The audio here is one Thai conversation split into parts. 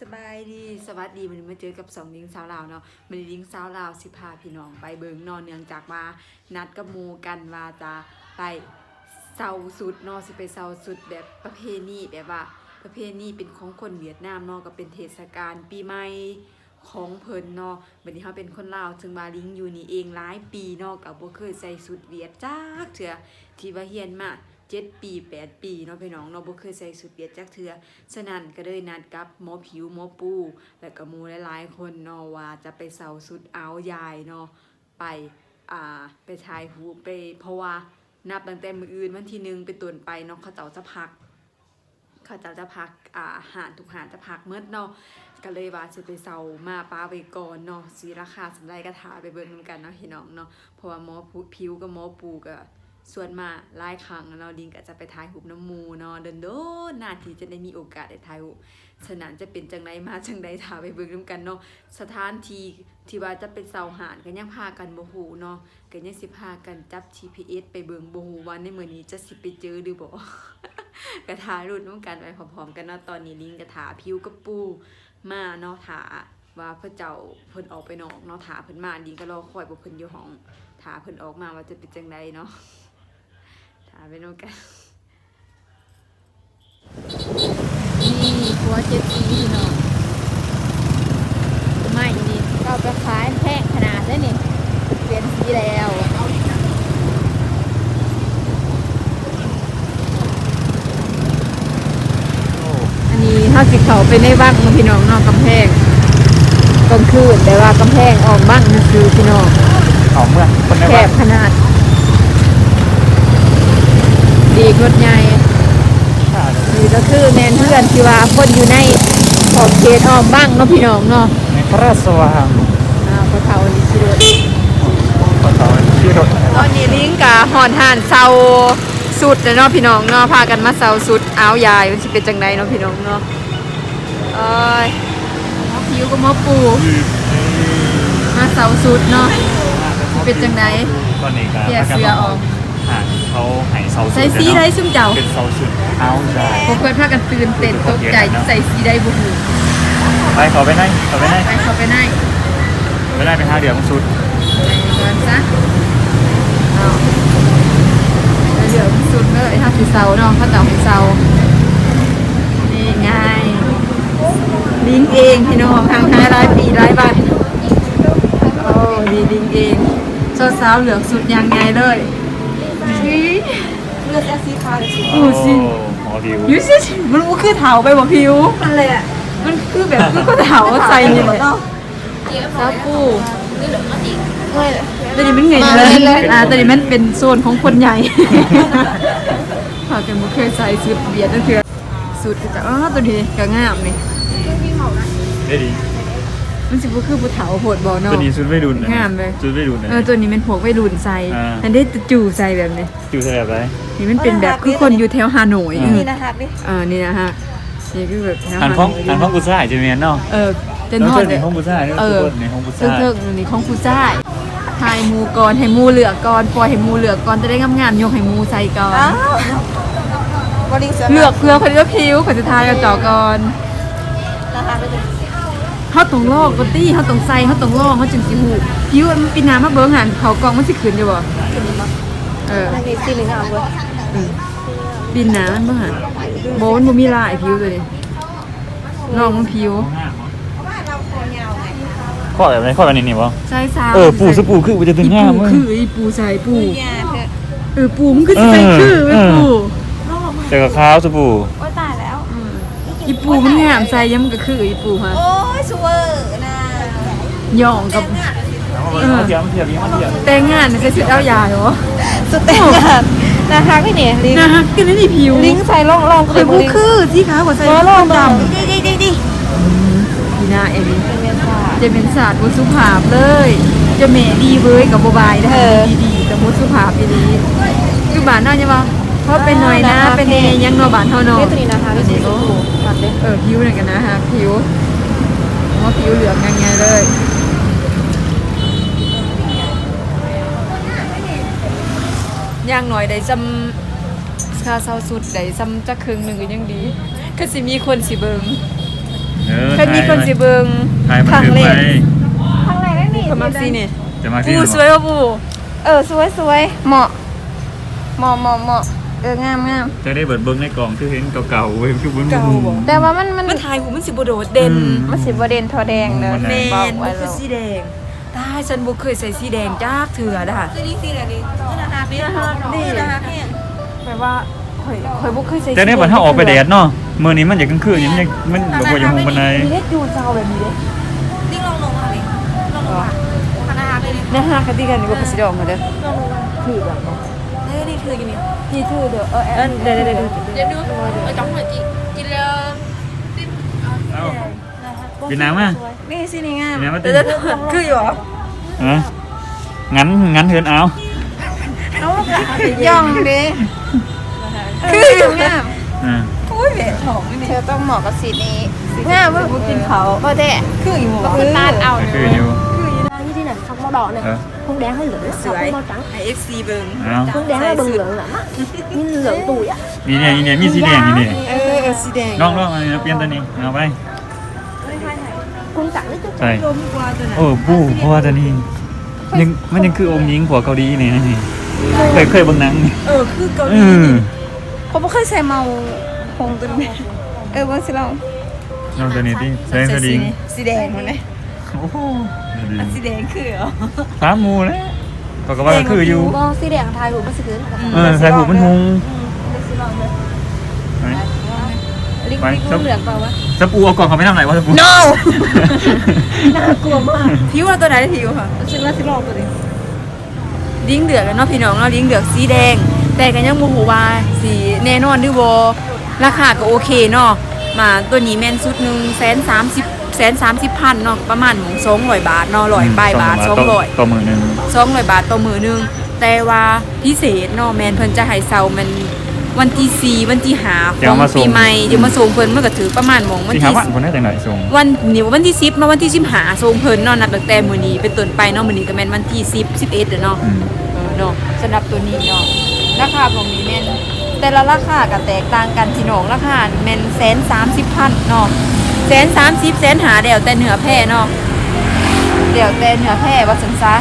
สบายดีสวัสดีวันนี้มาเจอกับสองลิงสาวลาวเนาะมันลิงสาวลาวสิพาพี่น้องไปเบิงนอนเนื่องจากว่านัดกับมูกันว่าจะไปเซาสุดเนาะสิไปเซาสุดแบบประเพณีแบบว่าประเพณีเป็นของคนเวียดนามเนาะก็เป็นเทศกาลปีใหม่ของเพิ่นเนาะบัดนี้เฮาเป็นคนลาวถึงมาลิงอยู่นี่เองหลายปีเนาะก็บ่เคยใส่สุดเวียดจักเทื่อที่ว่าเฮียนมา เจ็ดปีแปดปีเนาะพี่น้องเนาะบ่เคยใส่สุดเวียดจักเทือฉะนั้นก็เลยนัดกับหมอผิวหมอปูและก็หมูหลายๆคนเนาะว่าจะไปเสาสุดเอายายเนาะไปอ่าไปถ่ายรูไปเพราะว่านับตั้งแต่มืออื่นวันที่หนึ่งเป็นต้นไปเนาะเขาเจ้าจะพักเขาเจ้าจะพักอ่าหารทุกหารจะพักเมื่อเนาะก็เลยว่าจะไปเซามาป้าไปก่อนเนาะสีราคาสำไรก็ถาไปเบิ่งนำกันเนาะพี่น้องเนาะเพราะว่าหมอผิวกับหมอปูก็ ส่วนมาหลายครั้งเนาะดิงก็จะไปถ่ายรูน้ำมูเนาะเดินโดนนาทีจะได้มีโอกาสได้ถ่ายรูฉะนั้นจะเป็นจังไดมาจังไดถาไปเบิ่งนำกันเนาะสถานที่ที่ว่าจะเป็นเซาหารก็ยังพากันบ่ฮู้เนาะก็ยังสิพากันจับ GPS ไปเบิ่งโบ่ฮู้ว่าในมือนี้จะสิไปเจอหรือบ่กระถารุ่นน้ำกันไปพร้อมๆกันเนาะตอนนี้ลิงกระถาพิวกับปูมาเนาะถาว่าพื่อเจ้าเพิ่นออกไปนอกเนาะถาเพิ่นมาลิงก็รอคอยบ่เพิ่นอยู่ห้องถาเพิ่นออกมาว่าจะเป็นจังไดเนาะ ถาไปนำกัน นี่หัวเจ็ดสีพี่น้องไม่นี่เราไปขายแพงขนาดได้นี่เปลี่ยนสีแล้วอันนี้ถ้าสิเขาไปในบ้านของพี่น้องนอกกำแพงกลางคืนแต่ว่ากำแพงออกบ้านนี่คือพี่น้องของเมืองคนในแคบ้าน บขนาด ดีกดใหญ่นี่ก็คือแมนเพื่อนที่ว่าคนอยู่ในขอบเขตอ้อมบ้างเนาะพี่น้องเนาะในพระราชวังอ่าพระเทานี่สิโดดขอต่อที่รถตอนนี้ลิงกะหอนหานเซาสุดเนาะพี่น้องเนาะพากันมาเซาสุดเอายายมันสิเป็นจังไดเนาะพี่น้องเนาะเอ้ยหมอผิวกับหมอปูมาเซาสุดเนาะสิเป็นจังไดตอนนี้ก็เสียเสือออกหา เขาหายเสาสุดใส่สีได้ซุ่มเจ้าเป็นเสาสุดเอาได้พวกเพื่อนพากันตื่นเต้นตกใจใส่สีได้บุกไปขอไปไหนขอไปไหนไปเข้าไปในไปไหนไปหาเดี๋ยวมันสุดไปก่อนซะเอาแล้วเดี๋ยวสุดเลยถ้าสีเซาเนาะข้าวเต่าสีเซานี่ไงลิงเองพี่น้องทางท้ายรายปีรายบัตรโอ้ดีลิงเองเจ้าสาวเหลืองสุดยังไงเลยชี้เลือดแอซีคาร์โอ้สิ หมอผิวยูสิมันบ่คือเถาไปบ่ผิวนั่นเลยอะมันคือแบบคือก็เถาใจนี่แหละซาปูไม่ตอนนี้มันเงยเลยอ่าตอนนี้มันเป็นโซนของคนใหญ่ พากันบ่เคยใส่สุดเบียดนั่นคือสุดก็จะอ๋อตัวนี้ก็งามนี่ได้ดีมันสิบ่คือผู้เฒ่าโหดบ่เนาะ ตัวนี้สุดไม่ดุนนะงามเลยสุดไม่ดุนนะ เออตัวนี้มันพวกวัยรุ่นใส่อ่า อันนี้จู่ใส่แบบนี้ อยู่แถบไห นนี่มันเป็นแบบคือคนอยู่แถวฮานอยอ่าเออนี่นะคะนี่เออนี่นะฮะนี่คือแบบแถวหันฮานห้องอยหันห้องกุศลจะมีเนาะเออจะแล้วนอเจนอในห้องกุศลนี่เอทุกอคนในห้องกุศลซึ่งเทิงนี่ของผู้จ่ายทายหมูก่อนให้หมูเหลือกก่อนปล่อยให้หมูเหลือกก่อนจะได้งามๆยกให้หมูใส่ก่อน อ้าวบริษัทเลือกเพื่อคนที่ว่าผิวคนสุดท้ายกับต่อก่อนราคาเป็นเขาตรงลอกกตี้เขาตรงใส่เขาตรงลอกเขาจึงสิหูผิวมันปีน้ำมาเบิ้งหันเขากองมันสิขึ้นอยู่บ่ เอออันนี้สีเหลืองอะเว้ยปีน้ำมันเบิ้งหันโบมันบ่มีลายผิวตัวนี้ลองมันผิวข้อแบบไหนข้อแบบนี้นี่วะใส่ซาวเออปูสปูคือมันจะถึงอีง่ามปูมั้ง คืออีปูใส่ปูเนี่ยเพื่อเออปูมันคือสิใส่คือไอ้ปู แต่กับข้าวสปูโอ้ยตายแล้ว อีปูมันงามใส่ยังมันก็คืออีปูฮะโอ้ยสเวอร์นะย่องกับมาเทียมเทียมมาเทียมแต่งงานน่ะก็สิเอายาเหรอ สุดเต็มนะคะพี่เนี่ยลิงนะฮะกินได้ดีผิวลิงใส่ล่องล่องเคยพูดคือที่ขาวกว่าใส่ล่องล่องดดำดีดีดีดีำพี่นาเอมี่เป็นเมียนค่ะจะเป็นศาสตร์บทสุภาพเลย จะเมดีเว้ยกับโบบายนะเอคะอดีๆกับบทสุภาพดีๆคือบ้านน่าจะว่าเพราะเป็นหน่อยนะอ่านะคะเป็นเอยังเนอบ้านเท่าเนอนี่ตัวนี้นะคะพี่สีชมพูตัดเลยเออผิวหน่อยกันนะฮะผิวว่าผิวเหลืองยังไงเลย ย่างหน่อยได้จำคาเซาสุดได้จำจักครึ่งหนึ่งก็ยังดีก็สิมีคนสิเบิงเออเคยมีคนสิเบิงถ่ายมันครั้งถือแรไปกครั้งแรกได้นี่เขามักซีนี่จะมาที่ปูไหนสวยป่ะปูเออสวยสวยเหมาะเหมาะเหมาะเหมาะเอองามงามจะได้เบิดเบิ้งในกล่องคือเห็นเก่าๆเว้ยคือเบิ้งเก่าบ่แต่ว่ามันมันมันถ่ายหูมันสิบ่โดดเด่นอืมมันสิบ่เด่นทอแดงเด้อมันแมแดนบอกไว้มันคือแล้วสีแดงตายฉันบ่เคยใส่สีแดงจักเถื่อเด้อค่ะนี่สีอะไรดีนี่นะคะนี่นะคะนี่นี่นะคะแห้งแปลว่าข่อยข่อยบ่เคยใส่แต่เนี่ยบัดถ้าออกไปแดดเนาะมื้อนี้มันอยากกลางคืนนี่มันยังมันแบบว่าอย่างมุมบันไดมีเล็ดยูเจ้าแบบนี้เด้นี่ลองลงค่ะนี่ลองลงค่ะคณะอาร์ตเลยนี่เนี่ยฮะกันที่กันนี่บ่คือสิดอกมาเด้อถือแบบเอ้ยนี่คือกินนี่พี่ถือเด้อเออเออเดี๋ยวเดี๋ยวเดี๋ยวเดี๋ยวดูเออจ้องหน่อยจิกินแล้วติ๊บเอ้ากินน้ำอะนี่สินี่งามกินน้ำมาเดี๋ติยวเดี๋ยวคืออยู่เหรอ ฮะงั้นงั้นเฮือนเอาย่องเด้คืออยู่งามอ่าอุ้ยแหวนทองนี่เธอต้องเหมาะกับสีนี้งามเว้ยบ่กินเขาบ่แท้คืออยู่บ่บ่คือตาดเอาก็เด้คืออยู่ như thế này không màu đỏ này เออ không đen hay lửa ส không วย màu trắng ไอ FC เบิ่งเอา không đen là bừng lửa lắm á như lửa tuổi á นี่เนี่ยนี่เนี่ยมีสีแดงนี่เนี่ยเออเออสีแดงลองลองเอาเปลี่ยนตัวนี้เอาไป cung cẳng đấy chứ ใส่ลมกว่าตัวนั้นโอ้ปูเพราะว่าตัวนี้ยังมันยังคือองค์หญิงผัวเกาหลีนี่นี่เคยเคยเบิ่งหนังนี่เออคือเกาหเอลีอนี่เขาบ่เคยใส่เมาคงตัวนี้เออเบิ่งสิลองลองตัวนี้ดิแสดงใส่ตัวสีดีนี่สีแดงมันเลยโอ้โหดีอันสีแดงคือเหรอสามหมูเลยก็ก็ว่าคืออยู่ con xi đèn thay của bác sĩ cứ เออใส่หูมันหุงไหน linh Phải, linh sắp- cũng được vào á สปูเอากล่องเขาไปทำไหนวะสปู no cua mà ผิวว่าตัวไหนผิวค่ะ xin lỗi xin lỗi tôi đi ดิ้งเดือกกันเนาะพี่น้องเนาะดิ้งเดือกสีแดง แต่กันยังโมโหว่าสีแน่นอนหรือบ่ราคาก็โอเคเนาะมาตัวนี้แม่นสุดหนึ่งแสนสามสิบแสนสามสิบพันเนาะประมาณสองร้อยบาทเนาะร้อยปลายบาทสองร้อยต่อมือหนึ่งสองร้อยบาทต่อมือหนึงแต่ว่าพิเศษเนาะแมนเพิ่นจะให้เซามัน วันที่สี่วันที่หาของปีใหม่เดี๋ยวมาส่งเพิ่นเมื่อก็ถือประมาณหมองวันที่หาที่วันคนได้แต่ไหนส่งวันนี้วันที่สิบเนาะวันที่สิบหาส่งเพิ่นเนาะนับตั้งแต่มื้อนี้เป็นต้นไปเนาะมื้อนี้ก็แม่นวันที่สิบสิบเอ็ดเด้อเนาะอืมเออเนาะสำหรับตัวนี้เนาะราคาของนี้แม่นแต่ละราคาก็แตกต่างกันพี่น้องราคาแม่นแสนสามสิบพันเนาะแสนสามสิบแสนหาเดียวแต่เหนือแพร่เนาะเดี๋ยวแต่เหนือแพร่ว่าสันซะ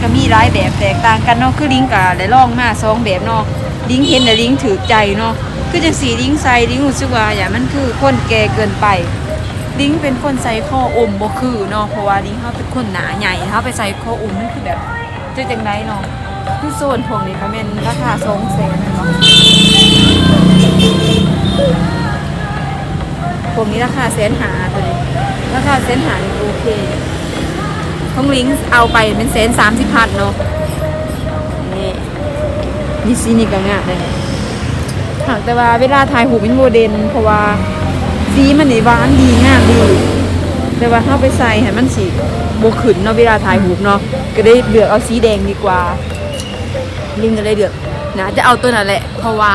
ก็มีหลายแบบแตกต่างกันเนาะคือลิงก์กับได้ลองมาสองแบบเนาะลิงก์เห็นแต่ลิงก์ถือใจเนาะคือจังสีลิงก์ใส่ลิงก์รู้สึกว่าอย่างมันคือคนแก่เกินไปลิงเป็นคนใส่ข้ออมบ่คือเนาะเพราะว่าลิงเขาเป็นคนหนาใหญ่เขาไปใส่ข้ออมนั่นคือแบบจะจังไดเนาะคือโซนพวกนี้ก็เป็นราคาสองแสนเนาะพวกนี้ราคาแสนหาตัวนี้ราคาแสนหาโอเค ของลิงเอาไปเป็นแสนสามสิบพันเนาะนี่นี่ซีนี่ก็งามเลยหากแต่ว่าเวลาถ่ายหูปเป็นโมเดลเพราะว่าสีมันนี่หวานดีงามดี แต่ว่าเข้าไปใส่ให้มันสีโบขึ้นเนาะเวลาถ่ายรูปเนาะก็ได้เลือกเอาสีแดงดีกว่า ลิงก็เลยเลือกนะจะเอาตัวนั้นแหละ เพราะว่า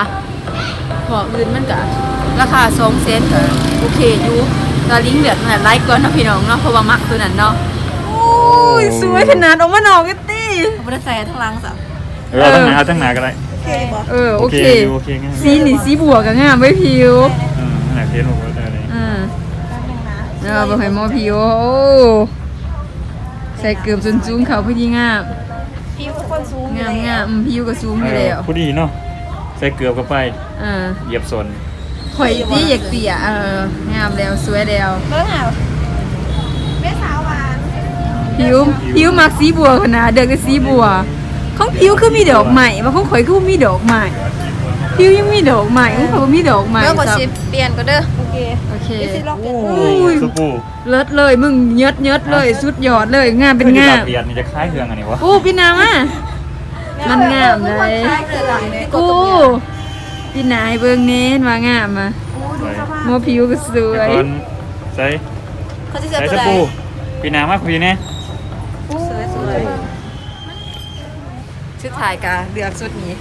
ของอื่นมันก็ราคาสองเซนก็โอเคอยู่แตอนลิงเลือกนั่นไลค์ก่อนเนาะพี่น้องเนาะเพราะว่ามักตัวนั้นเนาะโอ้ ยสวยขนาดออกมาหนอกกันตี้เขาไม่ได้ใส่ทั้งลังสับเออเอาตั้งหนาเอาตั้งหนาก็ได้เออโอเคอยู่โอเคง่ายสีนี่สีบัวก็งามไว้ยผิวเออขนาดเทียนหกก็ได้เลยอืมเออบ่ให้หมอผิวโอ้ใส่เกือบจนจุ้งเขาพอดีงามผิวคนสูงงามงามอืมผิวก็สูงอยู่แล้วผู้ดีเนาะใส่เกลือเข้าไปอ่าเหยียบสนข่อยที่อยากเตี่ยเอองามแล้วสวยแล้วเบิ่งเอาแม่สาวหวาน ผิวผิวมักสีบัวขนาดเด็กก็สีบัวของผิวคือมีดอกใหม่มาของข่อยคือบ่มีดอกใหม่ผิวยังมีดอกใหม่ของข่อยบ่มีดอกใหม่เมื่อก่อนจ้ะสิเปลี่ยนก็เด้อโอเคโอเคโอ้อุ้ยสปูเลิศเลยมึงเยิดเยิดเลยสุดยอดเลยงามเป็นงามเบียดนี่จะคล้ายเครื่องอันนี้วะอู้พี่นางอะมันงามเลยอู้พี่นายเบิ่งเน้นว่างามอะใส่หมอผิวก็สวยก่อนใส่เขาจะเจอใส่ตัวสใด ปูปีหนามากพี่เนี่ย ชุดถ่ายกะเลือกชุดนี้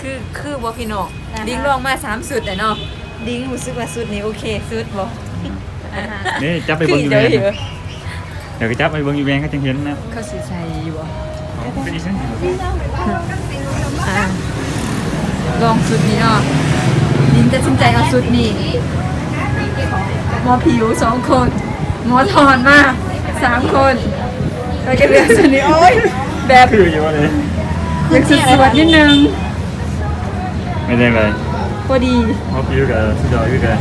คือคือบ่พี่น้องดิ้งลองมาสามสุดแต่เนาะดิ้งรู้สึกว่าสุดนี้โอเคสุดบ่นี่จับไปคืเบิ้องอยู่เดี๋ยวแบงเดี๋ยวเดี๋ยวก็จับไปเบิ้งอยู่แบงก็จังเห็นนะเขาสิใส่อยู่บ่เป็นอีกเส้นอะลองสุดนี้เนาะดิ้งจะสินใจเอาสุดนี่หมอผิวสองคน หมอทอนมากสามคนแล้วก็เหลือสุดนี้โอ๊ยแบบ คืออยู่ว่าเลย อยากสุดสวดนิดนึงไม่ได้เลยพอดีเพราะพี่อยู่กับสุดยอดอยู่กับ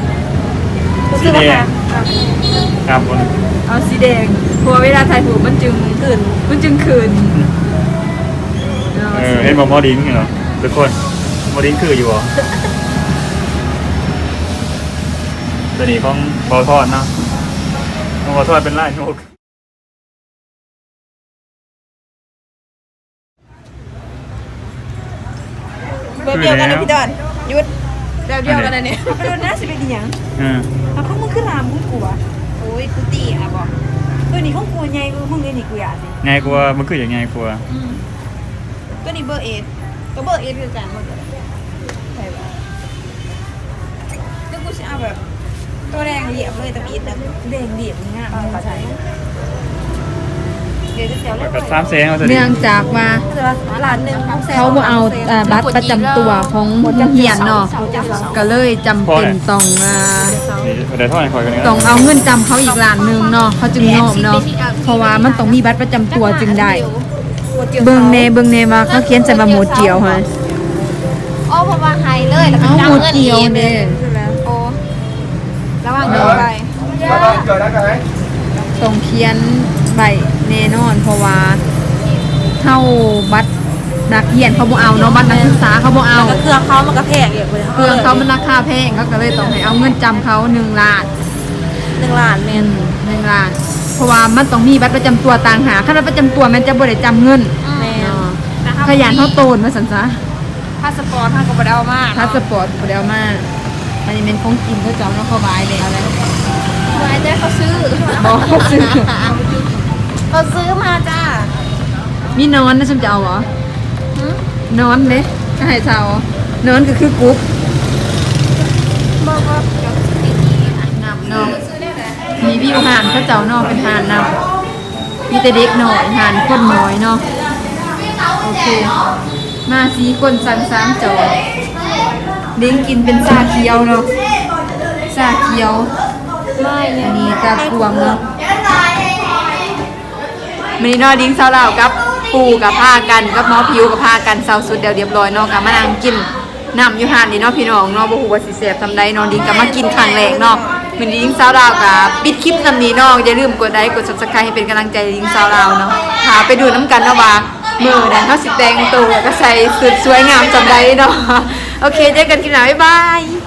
สีแดง ครับคนเอาสีแดงเพราะว่าเวลาถ่ายถูมันจึงคืนมันจึงคืนเออเห็นบอกมอดิ้งเหรอทุกคนมอดิ้งคืออยู่เหรอตัวนี้ของบอทอดเนาะของบอทอดเป็นลายนก แบบเดียวกันเลยพี่ดอนหยุดแบบเดียวกันเลยเนี่ยไปดูนะสิเป็นอหย่างเออเอาข้างมึงขึ้นรามมึงกูวะโอ้ยกูตีอะบอกตัวนี้ของกูใหญ่กูมึงเลยนี่กูอยากสิไงกลัวมันคืออย่างไงกลัวตัวนี้เบอร์เอทก็เบอร์เอทคือกันหมดเลยใช่ปะแล้วกูจะเอาแบบตัวแดงเหลี่ยมเลยแต่บีดนะแดงเดียบงามมึงใช้เดี๋ยวจะเดี๋ยว แล้เล่วนก็สามแสงเอาตัวนี้เนื่องจากว่าร้านหนึ่งเขาบ่เอาอ่าบัตรประจำตัวของเฮียนเนาะก็เลยจำเป็นต้องอ่า นี่เดี๋ยวทอดให้คอยกันนะต้องเอาเงินจำเขาอีกล้านหนึงเนาะเขาจึงยอมเนาะเพราะว่ามันต้องมีบัตรประจำตัวจึงได้ เบิ่งเนเบิ่งเนว่าเขาเขียนใส่มาหมูเจียวฮะอ๋อเพราะว่าไฮเลยแล้วก็เอาจำหมูเงินเจียวอีกเด้โอ้ระวังเดินไปต้องเขียนใบ แน่นอน เพราะว่าเฮาบัตรนักเรียนเขาบ่เอาเนาะบัตรนักศึกษาเขาบ่เอาเครื่องเขามันก็แพงอย่างเลยเครื่องเขามันราคาแพงเขาก็เลยต้องให้เอาเงินจำเขาหนึ่งล้านหนึ่งล้านเมเงินนหนึ่งล้าน เพราะว่ามันต้องมีบัตรประจำตัวต่างหากถ้าบัตรประจำตัวมันจะบ่ได้จำเงินแมนเนาะขยันเขาโตนมาสันซะพาสปอร์ตท่านก็บ่ได้เอามากพาสปอร์ตบ่ได้เอามามันจะเป็นของกินเขาจะเอาเนาะเข้าบายเลยอะไรไว้แต่เขาซื้อบอกเขาซื้อ เขาซื้อมาจ้ามีนอนนะฉันจะเอาเหรอ หืมนอนเลยก็ให้เช่านอนก็คือกรุ๊ปบอกว่าเดี๋ยวซื้อดีๆอะนำเนาะมีวิวหานเขาเจ้าเนาะเป็นหานนำมีแต่เด็กหน่อยหานคนน้อยเนาะโอเค มาสีคนสันสามจอเลี้ยงกินเป็นซาเขียวเนาะซาเขียว ไม่อันนี้ตากวงเนาะ มันนี้เนอดิ้งเซาเหล่ากับปูกับผ้ากันกับหมอผิวกับผ้ากันเซาสุดเดียวเรียบร้อยเนาะกับมานั่งกินน้ำอยู่หานนี่เนาะพี่น้องเนาะบ่ฮู้ว่าสิแซ่บทำใดเนาะดิ้งกับมากินครั้งแรกเนาะมันนี้ดิ้งเซาเหล่ากับปิดคลิปนำนี้เนาะอย่าลืมกดไลค์กด Subscribe ให้เป็นกำลังใจดิ้งเซาเหล่าเนาะหาไปดูน้ำกันเนาะว่ามือนั้นเฮาสิแต่งตัวก็ใส่สุดสวยงามจำได้เนาะโอเคเจอกันคลิปหน้าบ๊ายบาย